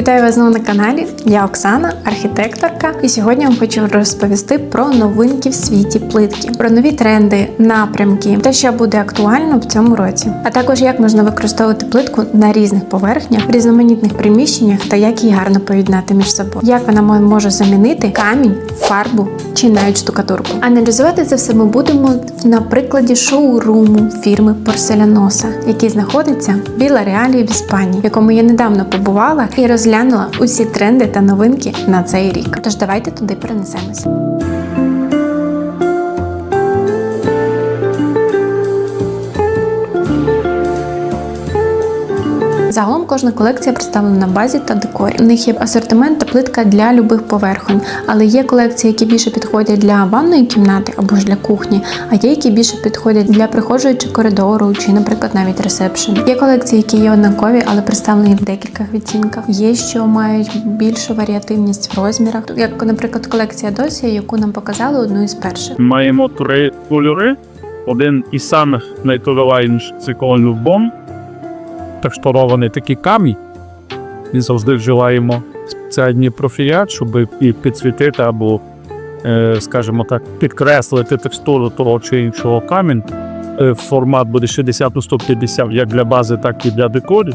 Вітаю вас знову на каналі. Я Оксана, архітекторка, і сьогодні вам хочу розповісти про новинки в світі плитки, про нові тренди, напрямки, те, що буде актуально в цьому році, а також як можна використовувати плитку на різних поверхнях, в різноманітних приміщеннях та як її гарно поєднати між собою, як вона може замінити камінь, фарбу чи навіть штукатурку. Аналізувати це все ми будемо на прикладі шоуруму фірми Порселяноса, який знаходиться в Біла Реалі в Іспанії, в якому я недавно побувала і розглянула усі тренди та новинки на цей рік. Тож давайте туди перенесемося. Загалом кожна колекція представлена на базі та декорі. У них є асортимент та плитка для любих поверхонь, але є колекції, які більше підходять для ванної кімнати або ж для кухні, а є які більше підходять для прихожої чи коридору, чи, наприклад, навіть ресепшн. Є колекції, які є однакові, але представлені в декількох відтінках. Є, що мають більшу варіативність в розмірах, як, наприклад, колекція Досія, яку нам показали одну із перших. Маємо три кольори. Один із самих найтовелайніших це колір бом. Текстурований такий камінь. І завжди вживаємо спеціальні профіля, щоб і підсвітити або, е, скажімо так, підкреслити текстуру того чи іншого камінь. Е, Формат буде 60 на 150 як для бази, так і для декорів.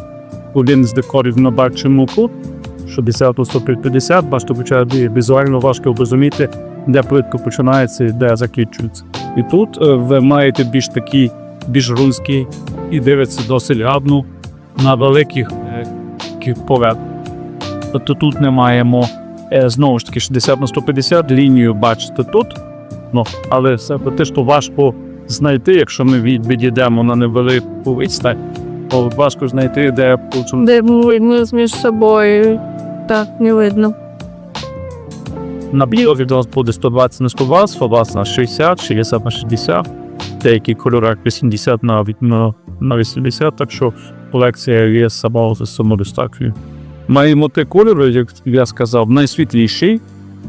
Один з декорів ми бачимо тут, 60 на 150, бачите, почає візуально важко зрозуміти, де плитка починається і де закінчується. І тут е, ви маєте більш такий, більш рунський і дивиться досить гарно на великих е. Тобто тут не маємо е, знову ж таки 60 на 150 лінію бачите тут. Ну, але це те, що важко знайти, якщо ми відійдемо на невелику відстань, то важко знайти, де. Де видно між собою. Так, не видно. На біло від вас буде 120 на 120, 120 на 60, 60 на 60, деякі кольори 80 на, на, на 80, так що колекція є сама самодостатньою. Маємо три кольори, як я сказав, найсвітліший,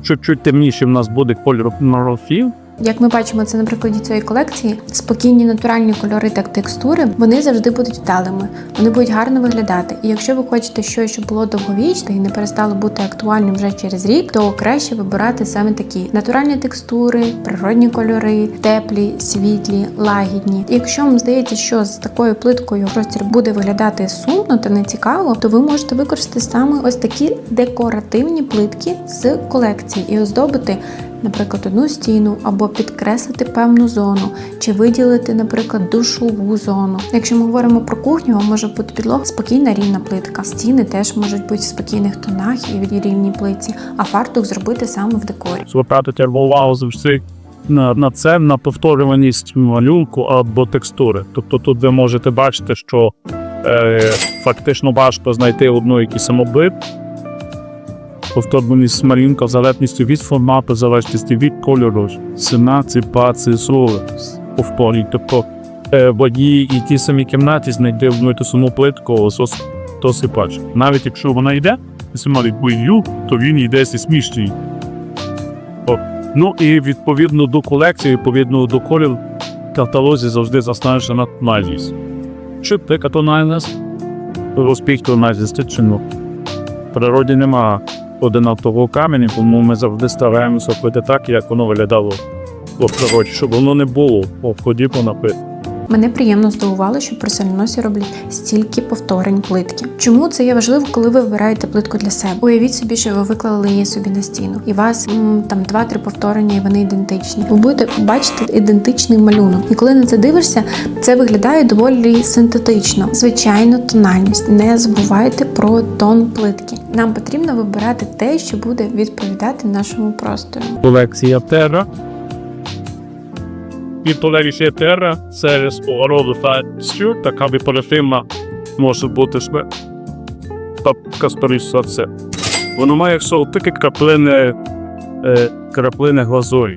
чуть-чуть темніший в нас буде кольор морофів, Як ми бачимо це на прикладі цієї колекції, спокійні натуральні кольори та текстури вони завжди будуть вдалими, вони будуть гарно виглядати. І якщо ви хочете щось, що було довговічне і не перестало бути актуальним вже через рік, то краще вибирати саме такі натуральні текстури, природні кольори, теплі, світлі, лагідні. І якщо вам здається, що з такою плиткою простір буде виглядати сумно та нецікаво, то ви можете використати саме ось такі декоративні плитки з колекції і оздобити наприклад, одну стіну або підкреслити певну зону, чи виділити, наприклад, душову зону. Якщо ми говоримо про кухню, вам може бути підлога спокійна рівна плитка. Стіни теж можуть бути в спокійних тонах і в рівній плитці, а фартук зробити саме в декорі. звертати увагу завжди на, на це, на повторюваність малюнку або текстури. Тобто тут ви можете бачити, що е, фактично важко знайти одну якийсь самоблит. Повторюваність малюнка в залежності від формату, в залежності від кольору, ціна, ціпа, цезури, повторюють. Тобто е, в і тій самій кімнаті знайти одну ту саму плитку, то сипач. Навіть якщо вона йде, мали бою, то він йде зі сміщенням. Ну і відповідно до колекції, відповідно до кольору, каталозі завжди зазначена тональність. Чи така тональність? Розпіх тональності чи ну. В природі нема одинакового каменю, тому ми завжди стараємося пити так, як воно виглядало в природі, щоб воно не було подібно написано. Мене приємно здивувало, що при сольносі роблять стільки повторень плитки. Чому це є важливо, коли ви вибираєте плитку для себе? Уявіть собі, що ви виклали її собі на стіну, і вас м, там два-три повторення, і вони ідентичні. Ви будете бачити ідентичний малюнок. І коли на це дивишся, це виглядає доволі синтетично. Звичайно, тональність. Не забувайте про тон плитки. Нам потрібно вибирати те, що буде відповідати нашому простору. колекція Terra. І колекція Terra це з роду фастю, така виперефірма може бути шве. Та скоріше за. Воно має що таке краплини, е, краплини глазурі.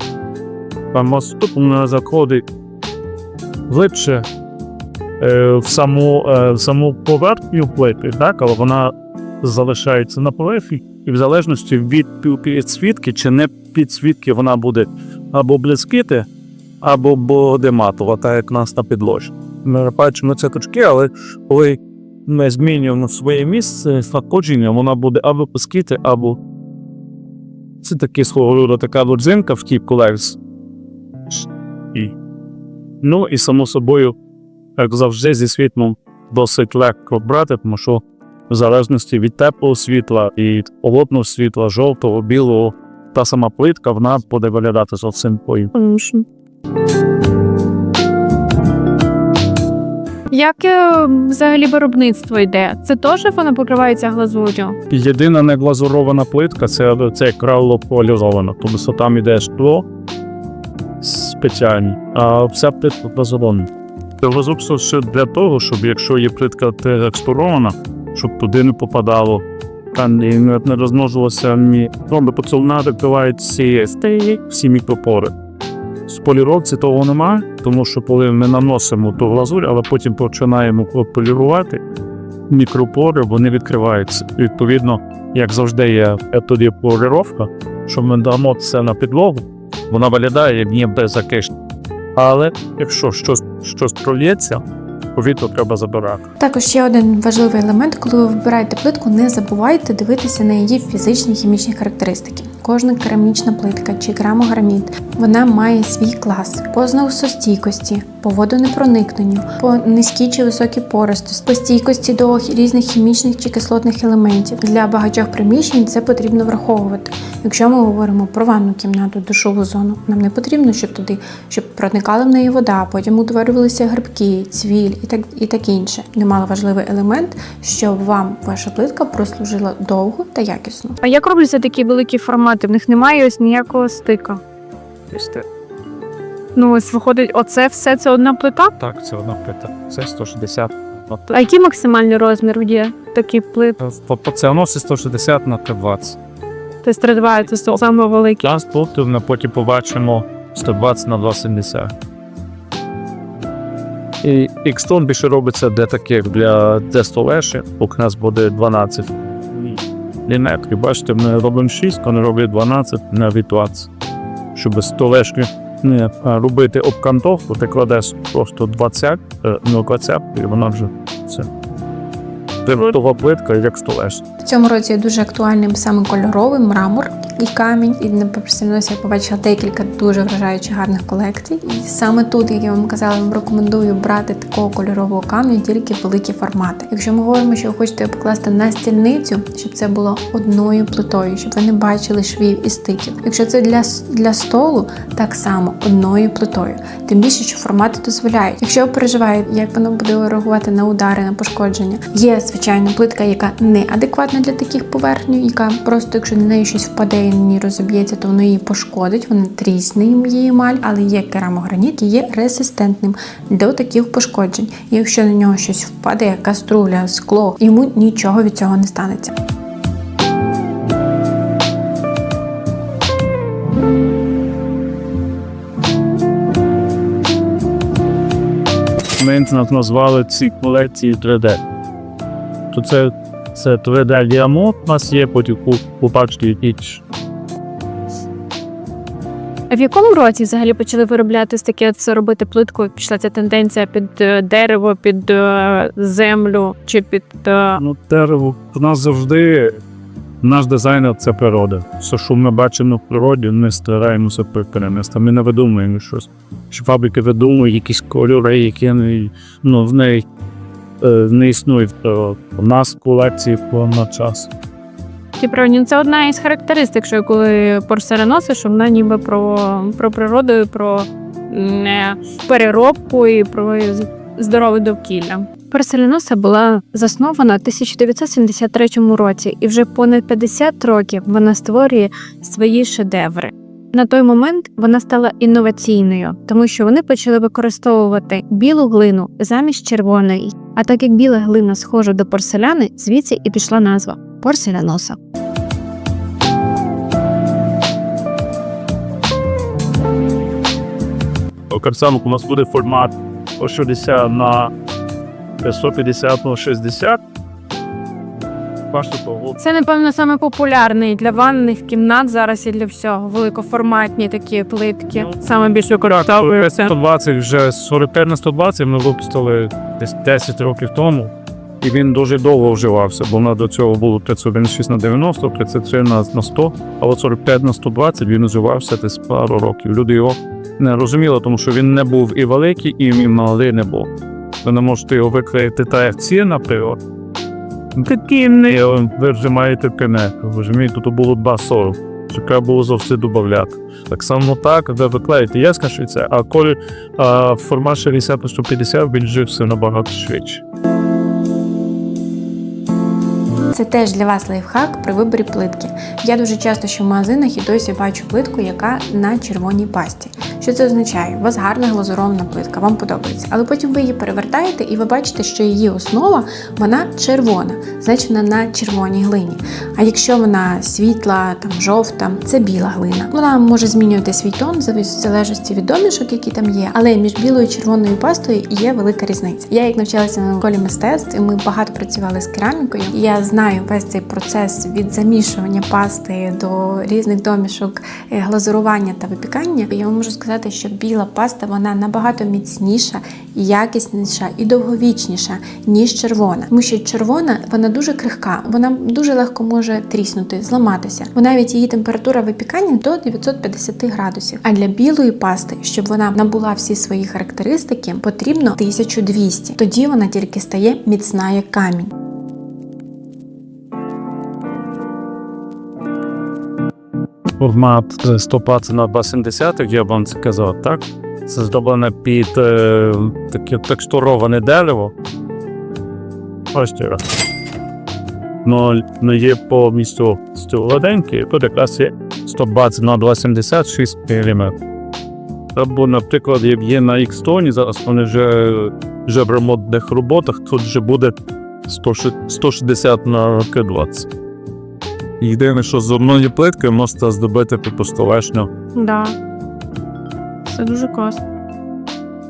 Там наступно заходить глибше е, в саму, е, в саму поверхню плити, так, але вона залишається на поверхні, і в залежності від пі- підсвітки чи не підсвітки вона буде або блискити, або буде матова, так як нас на підложі. Ми бачимо це точки, але коли ми змінюємо своє місце знаходження, вона буде або пускити, або це таке свого роду така родзинка в тій колекції. І, ну і само собою, як завжди, зі світлом досить легко брати, тому що в залежності від теплого світла і холодного світла, жовтого, білого, та сама плитка, вона буде виглядати зовсім по Конечно. Як е, взагалі виробництво йде? Це теж вона покривається глазур'ю? Єдина неглазурована плитка це, це крайло полізовано, тому що там іде шкло спеціальне, а вся плитка глазурована. Це глазурство ще для того, щоб якщо є плитка текстурована, щоб туди не попадало, та не, не не розмножувалося мі... Ну, бо це всі, всі мікропори. З поліровці того нема, тому що коли ми наносимо ту глазурь, але потім починаємо полірувати, мікропори вони відкриваються. Відповідно, як завжди є тоді поліровка, що ми дамо це на підлогу, вона виглядає ніби закишна. Але якщо щось, щось пролється, повітря треба забирати. Також ще один важливий елемент, коли ви вибираєте плитку, не забувайте дивитися на її фізичні хімічні характеристики. Кожна керамічна плитка чи керамограніт вона має свій клас по зносостійкості, по водонепроникненню, по низькій чи високій поросту, по стійкості до різних хімічних чи кислотних елементів. Для багатьох приміщень це потрібно враховувати. Якщо ми говоримо про ванну кімнату, душову зону, нам не потрібно, щоб туди щоб проникала в неї вода, потім утворювалися грибки, цвіль і так і так інше. Немало важливий елемент, щоб вам ваша плитка прослужила довго та якісно. А як робляться такі великі формати? В них немає ось ніякого стика. Ну, ось виходить, оце все це одна плита. Так, це одна плита. Це 160. А який максимальний розмір є таких плит? Тобто це носить 160 на 320. Тобто 3,2 це саме великий. Час плотів ми потім побачимо 120 на 270. І X-Tone більше робиться для таких, для поки у нас буде 12 лінетрів. Бачите, ми робимо 6, вони роблять 12 на 20. Щоб столешки не робити обкантовку, ти кладеш просто 20, е, ну 20, і вона вже все. Типова плитка, як столешня. В цьому році є дуже актуальним саме кольоровий мрамор і камінь. І на персональності я побачила декілька дуже вражаючих гарних колекцій. І саме тут, як я вам казала, вам рекомендую брати такого кольорового камню тільки великі формати. Якщо ми говоримо, що ви хочете покласти на стільницю, щоб це було одною плитою, щоб ви не бачили швів і стиків. Якщо це для, для столу, так само одною плитою. Тим більше, що формати дозволяють. Якщо ви переживаєте, як воно буде реагувати на удари, на пошкодження, є звичайно плитка, яка не адекватна для таких поверхнів, яка просто, якщо на неї щось впаде на розоб'ється, то воно її пошкодить, вона трісне її емаль, але є керамограніт, який є резистентним до таких пошкоджень. Якщо на нього щось впаде, каструля, скло, йому нічого від цього не станеться. Ми назвали ці колекції 3D. То це, це 3D діамот у нас є, потім у, іч. А в якому році взагалі почали виробляти таке все робити плитку? Пішла ця тенденція під е, дерево, під е, землю чи під е, Ну, дерево. У нас завжди наш дизайнер це природа. Все, що ми бачимо в природі, ми стараємося перенести. Ми не видумуємо щось. Що фабрики видумують якісь кольори, які ну, в неї не існують в природі. У нас колекції повна час. Ті правильні. Це одна із характеристик, що коли порселеноси, що вона ніби про, про природу, про не переробку і про здорове довкілля. Порселеноса була заснована в 1973 році, і вже понад 50 років вона створює свої шедеври. На той момент вона стала інноваційною, тому що вони почали використовувати білу глину замість червоної. А так як біла глина схожа до порселяни, звідси і пішла назва порселяноса. Окремо у нас буде формат 60 на 150 на 60. Це, напевно, саме популярний для ванних кімнат зараз і для всього. Великоформатні такі плитки. Ну, Саме більш використовується. 120 вже з 45 на 120 ми випустили десь 10 років тому. І він дуже довго вживався, бо вона до цього було 31,6 на 90, 33 на, на 100, а от 45 на 120 він вживався десь пару років. Люди його не розуміли, тому що він не був і великий, і малий не був. Ви не можете його викрити та як ці, наприклад. Такі не ви вжимаєте кене. Розумієте, тут було 2,40. Що треба було завжди додати. Так само так, ви виклеїте ясно, що а коли а, формат 60 на 150 він жився набагато швидше. Це теж для вас лайфхак при виборі плитки. Я дуже часто що в магазинах і досі бачу плитку, яка на червоній пасті. Що це означає? У вас гарна глазурована плитка, вам подобається, але потім ви її перевертаєте і ви бачите, що її основа вона червона, значить вона на червоній глині. А якщо вона світла, там жовта, це біла глина. Вона може змінювати свій тон в залежності від домішок, які там є, але між білою і червоною пастою є велика різниця. Я як навчалася на школі мистецтв, і ми багато працювали з керамікою. Я знаю весь цей процес від замішування пасти до різних домішок, е, глазурування та випікання. Я вам можу сказати, що біла паста вона набагато міцніша, якісніша і довговічніша, ніж червона. Тому що червона вона дуже крихка, вона дуже легко може тріснути, зламатися. Бо навіть її температура випікання до 950 градусів. А для білої пасти, щоб вона набула всі свої характеристики, потрібно 1200. Тоді вона тільки стає міцна як камінь. Формат 120 на 270, як я вам це казав, так? Це зроблене під е, таке текстуроване дерево. Ось раз. Ну, не є повністю гладеньке, тут якраз є 120 на 270 6 мм. Або, наприклад, як є на X-тоні, зараз вони вже, вже в ремонтних роботах, тут вже буде 160 на К20. Єдине, що з одної плитки можна здобити по столешню. Да. Це дуже класно.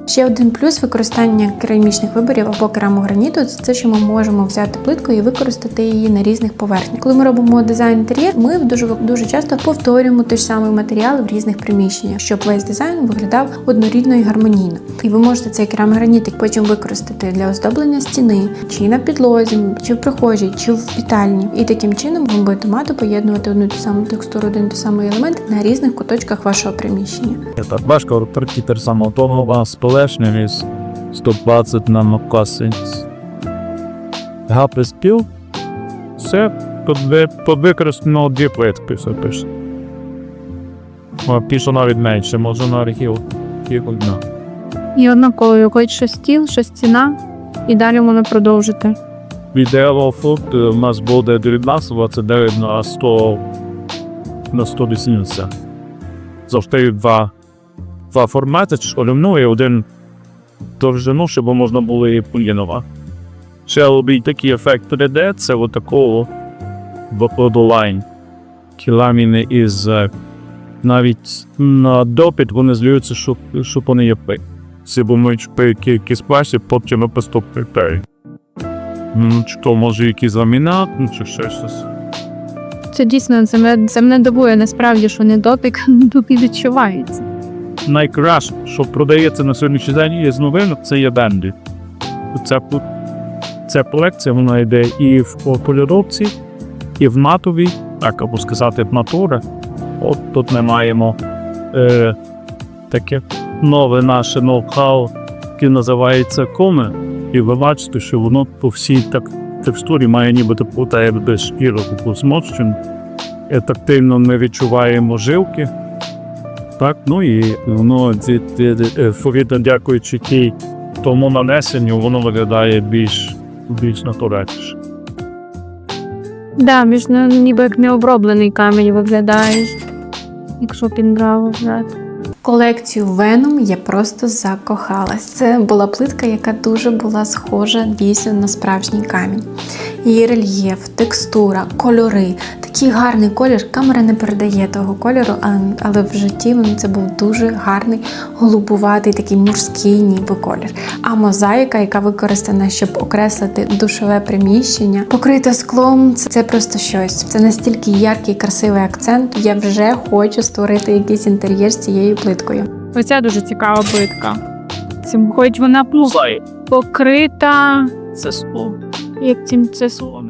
Ще один плюс використання керамічних виборів або керамограніту це що ми можемо взяти плитку і використати її на різних поверхнях. Коли ми робимо дизайн інтер'єр, ми дуже дуже часто повторюємо той ж самий матеріал в різних приміщеннях, щоб весь дизайн виглядав однорідно і гармонійно. І ви можете цей керамогранітик потім використати для оздоблення стіни, чи на підлозі, чи в прихожій, чи в вітальні. І таким чином ви будете мати поєднувати одну ту саму текстуру, один той самий елемент на різних куточках вашого приміщення. Так важко терпіти саме того вас столешня із 120 на макаси. Гапи спіл. Все, тут ви дві плитки все пише. Пішло навіть менше, може на архів. Тільки одна. І однаково, хоч що стіл, що стіна, і далі можна продовжити. Відео фут е, у нас буде 19, 29 на 100 на 180. Завжди два, два формати, школівну і один довжину, щоб можна було і полінова. Ще робить такий ефект 3D, це отакого лайн. Ті ламіни із е, навіть на допит вони злюються, щоб, щоб вони є пи. Це бумають пи якісь плащі, потім пи. Ну, чи то може якийсь ламінат, ну чи ще щось. Це дійсно це мене, це мене дивує насправді, що недопік тут і відчувається. Найкраще, що продається на сьогоднішній день із новин, це є бенді. Ця, ця колекція вона йде і в поліровці, і в матовій, так або сказати, в натура. От тут ми маємо е, таке нове наше ноу-хау, яке називається коме. І ви бачите, що воно по всій так, текстурі має нібито плутає без шкіру таку. Тактильно ми відчуваємо жилки. Так, ну і воно ці, е, відповідно, дякуючи тій тому нанесенню, воно виглядає більш, більш натуральніше. Да, більш ну, ніби як необроблений камінь виглядає, якщо пінбраво брати. Колекцію Venom я просто закохалась. Це була плитка, яка дуже була схожа дійсно на справжній камінь. Її рельєф, текстура, кольори. Такий гарний колір. Камера не передає того кольору, але, в житті це був дуже гарний, голубуватий, такий мужський ніби колір. А мозаїка, яка використана, щоб окреслити душове приміщення, покрита склом, це просто щось. Це настільки яркий, красивий акцент. Я вже хочу створити якийсь інтер'єр з цією плиткою. Оця дуже цікава битка. Цим, хоч вона покрита. Це слово. Як цим це слово?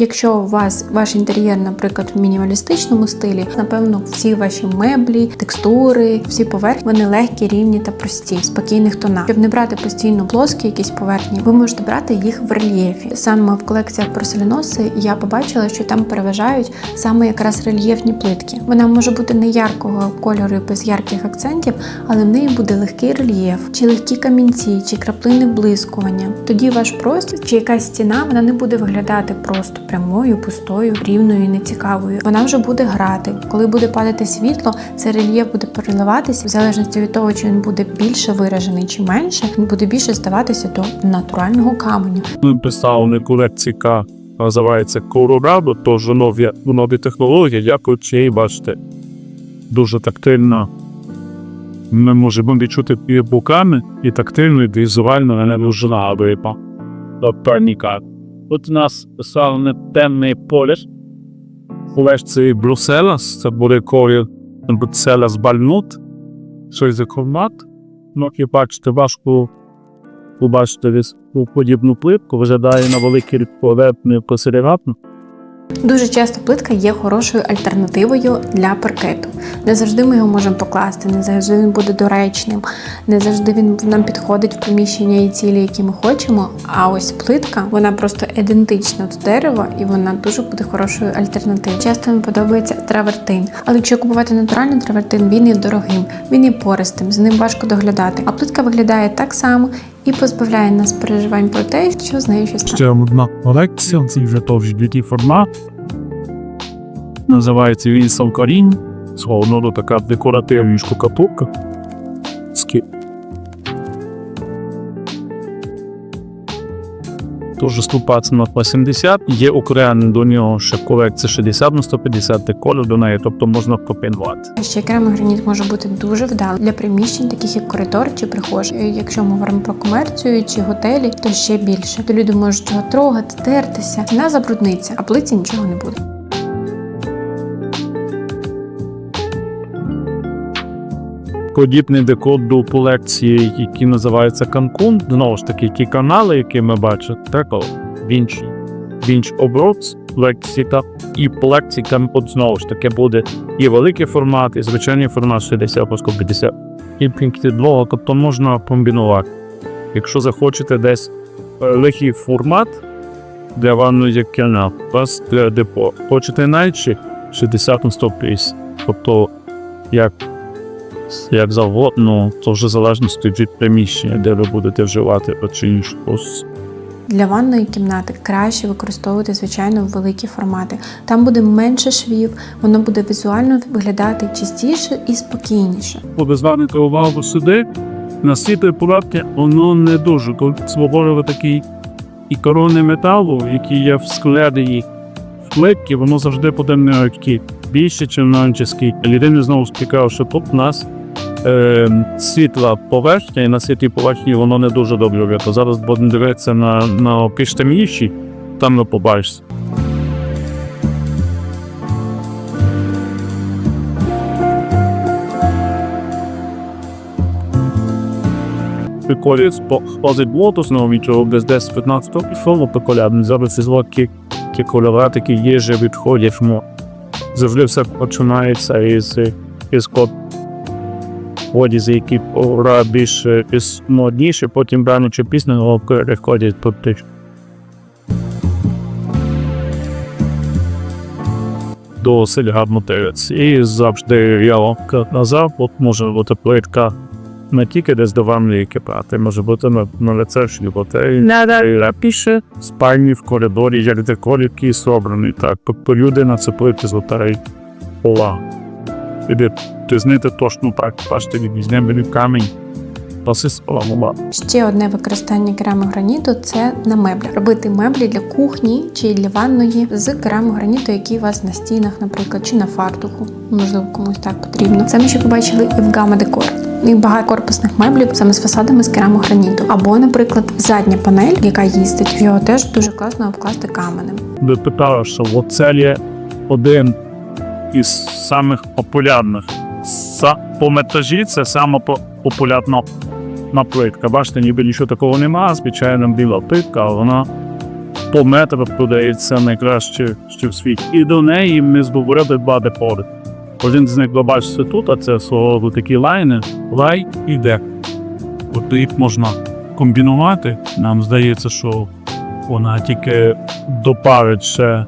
Якщо у вас ваш інтер'єр, наприклад, в мінімалістичному стилі, напевно, всі ваші меблі, текстури, всі поверхні вони легкі, рівні та прості, в спокійних тонах. Щоб не брати постійно плоскі якісь поверхні, ви можете брати їх в рельєфі. Саме в колекціях порселеноси я побачила, що там переважають саме якраз рельєфні плитки. Вона може бути не яркого кольору без ярких акцентів, але в неї буде легкий рельєф, чи легкі камінці, чи краплини блискування. Тоді ваш простір чи якась стіна вона не буде виглядати просто прямою, пустою, рівною нецікавою. Вона вже буде грати. Коли буде падати світло, цей рельєф буде переливатися в залежності від того, чи він буде більше виражений чи менше, він буде більше здаватися до натурального каменю. Ми писали колекція, називається Colorado, тож нові, нові технології, дякуючи їй, бачите, дуже тактильно. Ми можемо відчути і і тактильно, і візуально не нужна випа до перніка. Тут у нас писали темний поліс. це Брюсселас, це буде колір Брюсселас Бальнут, щось за формат. Ну, як бачите, важко побачити подібну плитку, виглядає на великий поверхні посередатно. Дуже часто плитка є хорошою альтернативою для паркету. Не завжди ми його можемо покласти, не завжди він буде доречним, не завжди він нам підходить в приміщення і цілі, які ми хочемо. А ось плитка, вона просто ідентична до дерева, і вона дуже буде хорошою альтернативою. Часто мені подобається травертин, але якщо купувати натуральний травертин, він є дорогим, він є пористим, з ним важко доглядати. А плитка виглядає так само і позбавляє нас переживань про те, що з нею щось. Ще одна колекція, це вже тож діті формат. Називається він Салкарін. Свого така декоративна штукатурка. Тож ступається на 80. Є окремо до нього ще колекція 60 на 150 де колір до неї, тобто можна копінувати. Ще керамограніт може бути дуже вдалий для приміщень, таких як коридор чи прихожі. Е, Якщо ми говоримо про комерцію чи готелі, то ще більше. То люди можуть його трогати, тертися. Ціна забрудниться, а плиці нічого не буде. Подібний декор до колекції, які називаються Cancun. Знову ж таки, ті канали, які ми бачимо, так, Vinci, Vinci Obrots, Lexita і Plexica, от знову ж таки буде і великий формат, і звичайний формат 60 по 50. І пінктідлога, тобто можна комбінувати. Якщо захочете десь великий формат для ванної канал, у вас для депо. Хочете найче 60 на 150. Тобто, як як завгодно, то вже залежно від приміщення, де ви будете вживати чи іншу. Для ванної кімнати краще використовувати звичайно великі формати. Там буде менше швів, воно буде візуально виглядати чистіше і спокійніше. Буде звернути увагу сюди, на світлі поверхні, воно не дуже. Свободили такий і корони металу, які є в складі плитки, воно завжди буде не більше, ніж на античській. Людина знову спікав, що тут у нас е, світла поверхня, і на світлій поверхні воно не дуже добре видно. Зараз будемо дивитися на, на більш темніші, там не побачиш. Приколі позит блоту знову нічого десь десь 15 і фільму приколябний. Зараз із лодки ті кольори такі що відходять. Завжди все починається із, із код одязі, які більш модніші, потім рано чи пізно переходять практично. Досить гарно дивиться. І завжди я лапка назад, от може бути плитка не тільки десь до вам ліки брати, може бути на, на рецепшні готелі. Пише спальні в коридорі, як декор, який собраний. Так, люди на це плити золотарі пола. І ти знати точно так, бачите, візьмемо камінь. Ще одне використання керамограніту це на меблях. Робити меблі для кухні чи для ванної з керамограніту, який у вас на стінах, наприклад, чи на фартуху. Можливо, комусь так потрібно. Це ми ще побачили і в гама декор. І багато корпусних меблів саме з фасадами з керамограніту. Або, наприклад, задня панель, яка їздить, його теж дуже класно обкласти каменем. Ви питали, що оце є один із самих популярних по метажі це саме по- популярна на плитка. Бачите, ніби нічого такого немає, звичайно, біла плитка, а вона по метру продається найкраще що в світі. І до неї ми збудували два депори. Один з них ви бачите тут, а це свого такі лайни, лай і дек. От їх можна комбінувати. Нам здається, що вона тільки допарить ще,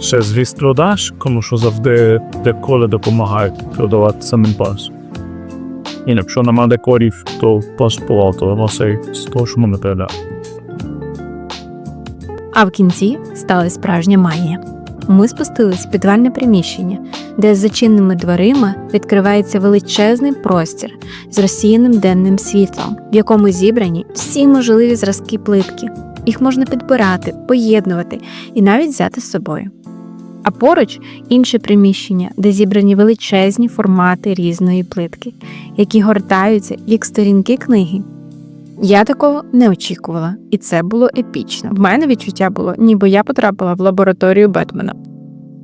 ще з вістродаш, тому що завжди деколи допомагають продавати самим пасом. І якщо нема декорів, то пас все з того, що ми не передали. А в кінці стала справжня магія. Ми спустились в підвальне приміщення, де з зачиненими дверима відкривається величезний простір з розсіяним денним світлом, в якому зібрані всі можливі зразки плитки. Їх можна підбирати, поєднувати і навіть взяти з собою. А поруч інше приміщення, де зібрані величезні формати різної плитки, які гортаються як сторінки книги. Я такого не очікувала, і це було епічно. В мене відчуття було, ніби я потрапила в лабораторію Бетмена.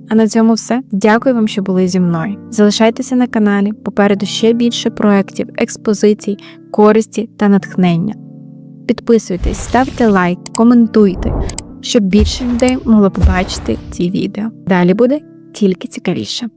А на цьому все. Дякую вам, що були зі мною. Залишайтеся на каналі. Попереду ще більше проєктів, експозицій, користі та натхнення. Підписуйтесь, ставте лайк, коментуйте, щоб більше людей могло побачити ці відео. Далі буде тільки цікавіше.